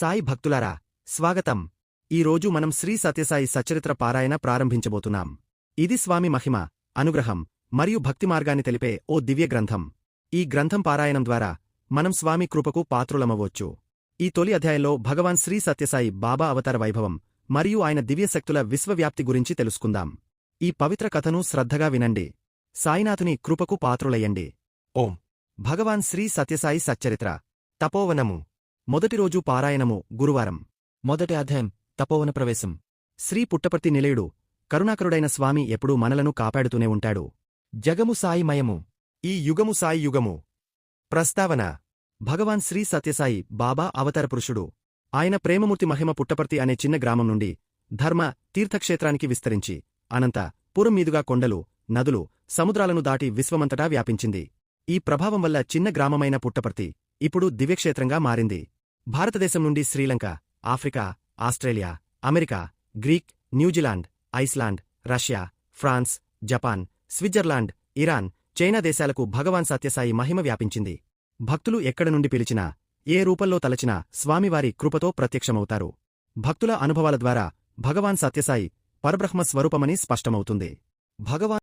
సాయి భక్తులారా స్వాగతం. ఈరోజు మనం శ్రీ సత్యసాయి సచరిత్ర పారాయణ ప్రారంభించబోతున్నాం. ఇది స్వామి మహిమ అనుగ్రహం మరియు భక్తి మార్గాన్ని తెలిపే ఓ దివ్య గ్రంథం. ఈ గ్రంథం పారాయణం ద్వారా మనం స్వామి కృపకు పాత్రులమవచ్చు ఈ తొలి అధ్యాయంలో భగవాన్ శ్రీ సత్యసాయి బాబా అవతార వైభవం మరియు ఆయన దివ్యశక్తుల విశ్వవ్యాప్తి గురించి తెలుసుకుందాం. ఈ పవిత్ర కథను శ్రద్ధగా వినండి. సాయినాథుని కృపకు పాత్రులయ్యండి. ఓం. భగవాన్ శ్రీ సత్యసాయి సచ్చరిత్ర. తపోవనము. మొదటి రోజు పారాయణము గురువారం. మొదటి అధ్యాయం తపోవన ప్రవేశం. శ్రీ పుట్టపర్తి నిలయుడు కరుణాకరుడైన స్వామి ఎప్పుడూ మనలను కాపాడుతూనే ఉంటాడు. జగము సాయిమయము ఈ యుగము సాయి యుగము. ప్రస్తావన. భగవాన్ శ్రీ సత్యసాయి బాబా అవతార పురుషుడు. ఆయన ప్రేమమూర్తి మహిమ పుట్టపర్తి అనే చిన్న గ్రామం నుండి ధర్మ తీర్థక్షేత్రానికి విస్తరించి అనంత పురం మీదుగా కొండలు నదులు సముద్రాలను దాటి విశ్వమంతటా వ్యాపించింది. ఈ ప్రభావం వల్ల చిన్న గ్రామమైన పుట్టపర్తి ఇప్పుడు దివ్యక్షేత్రంగా మారింది. భారతదేశం నుండి Sri Lanka Africa Australia America Greek New Zealand Iceland Russia France Japan Switzerland Iran China దేశాలకు భగవాన్ సత్యసాయి మహిమ వ్యాపించింది. భక్తులు ఎక్కడ నుండి పిలిచినా ఏ రూపంలో తలచినా స్వామివారి కృపతో ప్రత్యక్షమవుతారు. భక్తుల అనుభవాల ద్వారా భగవాన్ సత్యసాయి పరబ్రహ్మ స్వరూపమని స్పష్టమవుతుంది. భగవాన్